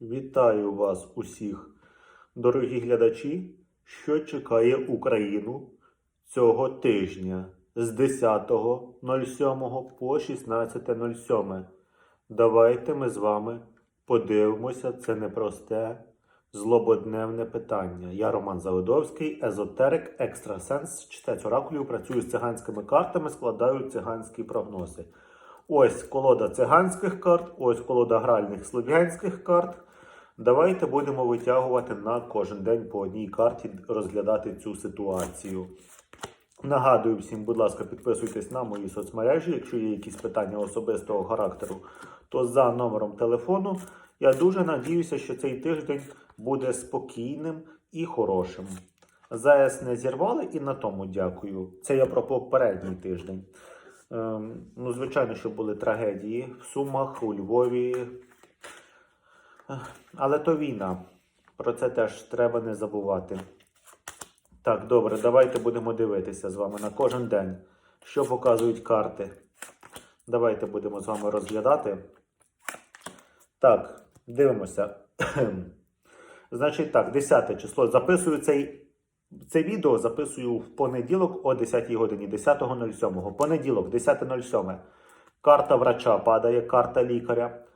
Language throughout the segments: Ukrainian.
Вітаю вас усіх, дорогі глядачі, що чекає Україну цього тижня з 10.07 по 16.07. Давайте ми з вами подивимося це непросте, злободневне питання. Я Роман Заводовський, езотерик, екстрасенс, читець оракулів, працюю з циганськими картами, складаю циганські прогнози. Ось колода циганських карт, ось колода гральних слов'янських карт. Давайте будемо витягувати на кожен день по одній карті, розглядати цю ситуацію. Нагадую всім, будь ласка, підписуйтесь на мої соцмережі. Якщо є якісь питання особистого характеру, то за номером телефону. Я дуже надіюся, що цей тиждень буде спокійним і хорошим. ЗАЕС не зірвали і на тому дякую. Це я про попередній тиждень. Ем, ну, звичайно, що були трагедії в Сумах, у Львові. Але то війна. Про це теж треба не забувати. Так, добре, давайте будемо дивитися з вами на кожен день, що показують карти. Давайте будемо з вами розглядати. Так, дивимося. Значить так, 10 число. Записую цей, це відео записую в понеділок о 10 годині, 10.07. Понеділок, 10.07. Карта врача падає, карта лікаря.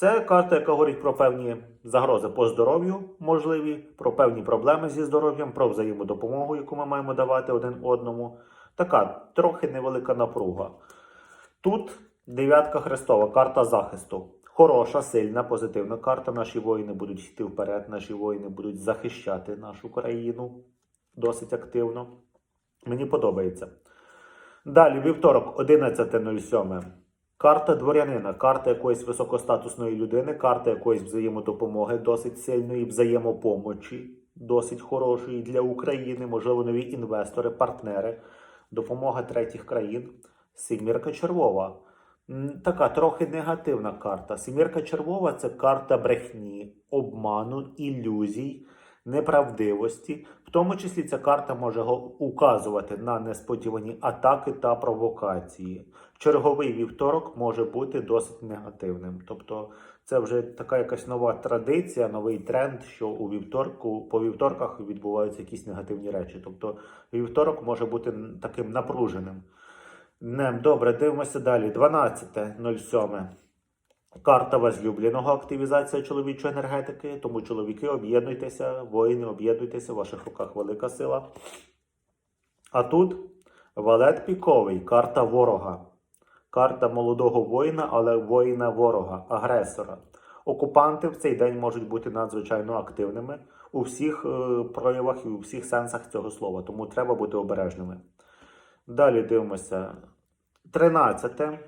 Це карта, яка говорить про певні загрози по здоров'ю можливі, про певні проблеми зі здоров'ям, про взаємодопомогу, яку ми маємо давати один одному. Така трохи невелика напруга. Тут дев'ятка Христова, карта захисту. Хороша, сильна, позитивна карта. Наші воїни будуть йти вперед, наші воїни будуть захищати нашу країну досить активно. Мені подобається. Далі, вівторок, 11.07. Карта дворянина, карта якоїсь високостатусної людини, карта якоїсь взаємодопомоги, досить сильної, взаємопомочі, досить хорошої для України, можливо, нові інвестори, партнери, допомога третіх країн. Сімірка червова. Така трохи негативна карта. Сімірка червова це карта брехні, обману, ілюзій, неправдивості. В тому числі ця карта може указувати на несподівані атаки та провокації. Черговий вівторок може бути досить негативним. Тобто, це вже така якась нова традиція, новий тренд, що у вівторку по вівторках відбуваються якісь негативні речі. Тобто, вівторок може бути таким напруженим. Днем добре, дивимося далі. 12.07. Карта возлюбленого активізація чоловічої енергетики. Тому чоловіки об'єднуйтеся, воїни об'єднуйтеся, в ваших руках велика сила. А тут валет піковий, карта ворога. Карта молодого воїна, але воїна ворога, агресора. Окупанти в цей день можуть бути надзвичайно активними у всіх е, проявах і у всіх сенсах цього слова, тому треба бути обережними. Далі дивимося. 13.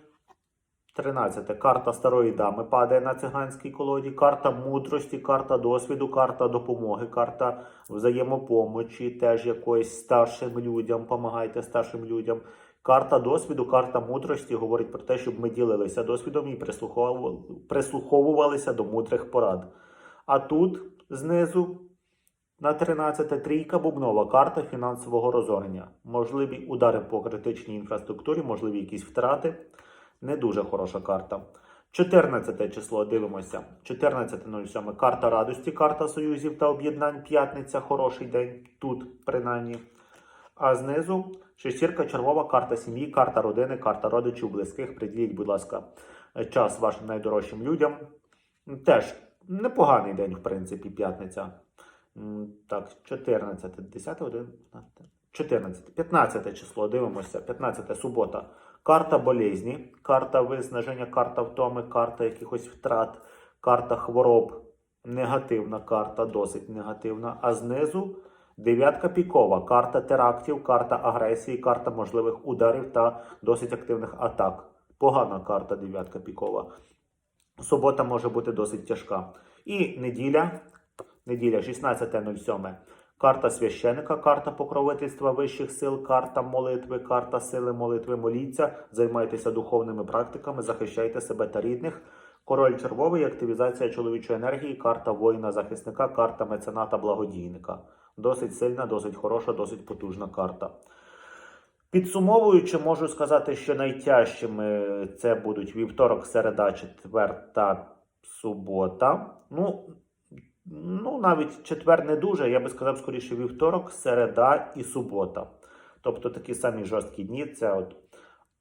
13. Карта старої дами падає на циганській колоді. Карта мудрості, карта досвіду, карта допомоги, карта взаємопомочі, теж якоїсь старшим людям. Помагайте старшим людям. Карта досвіду, карта мудрості говорить про те, щоб ми ділилися досвідом і прислуховувалися до мудрих порад. А тут знизу на 13 трійка бубнова карта фінансового розорення. Можливі удари по критичній інфраструктурі, можливі якісь втрати. Не дуже хороша карта. 14 число дивимося. 14.07. Карта радості, карта союзів та об'єднань. П'ятниця, хороший день. Тут, принаймні. А знизу шестірка червова, карта сім'ї, карта родини, карта родичів, близьких. Приділіть, будь ласка, час вашим найдорожчим людям. Теж непоганий день, в принципі, п'ятниця. Так, 14, 10, 11, 14, 15 число, дивимося, 15 субота. Карта болезні, карта виснаження, карта втоми, карта якихось втрат, карта хвороб. Негативна карта, досить негативна. А знизу дев'ятка пікова, карта терактів, карта агресії, карта можливих ударів та досить активних атак. Погана карта дев'ятка пікова. Субота може бути досить тяжка. І неділя, неділя 16.07. Карта священика, карта покровительства вищих сил, карта молитви, карта сили молитви. Моліться, займайтеся духовними практиками, захищайте себе та рідних. Король червовий, активізація чоловічої енергії, карта воїна-захисника, карта мецената благодійника. Досить сильна, досить хороша, досить потужна карта. Підсумовуючи, можу сказати, що найтяжчими це будуть вівторок, середа, четвер та субота. Ну, Ну, навіть четвер не дуже, я би сказав, скоріше вівторок, середа і субота. Тобто такі самі жорсткі дні це от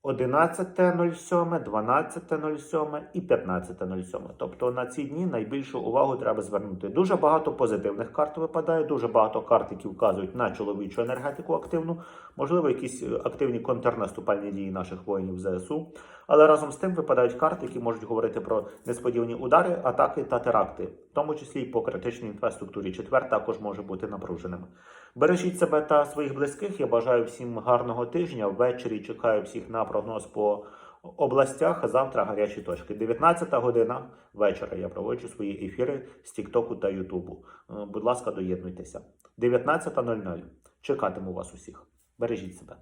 11.07, 12.07 і 15.07. Тобто на ці дні найбільшу увагу треба звернути. Дуже багато позитивних карт випадає, дуже багато карт, які вказують на чоловічу енергетику активну, можливо, якісь е, активні контрнаступальні дії наших воїнів ЗСУ. Але разом з тим випадають карти, які можуть говорити про несподівані удари, атаки та теракти, в тому числі і по критичній інфраструктурі. Четвер також може бути напруженим. Бережіть себе та своїх близьких. Я бажаю всім гарного тижня. Ввечері чекаю всіх на прогноз по областях. Завтра гарячі точки. 19 година вечора. Я проводжу свої ефіри з Тіктоку та Ютубу. Е, Будь ласка, доєднуйтеся. 19.00. Чекатиму вас усіх. Бережіть себе.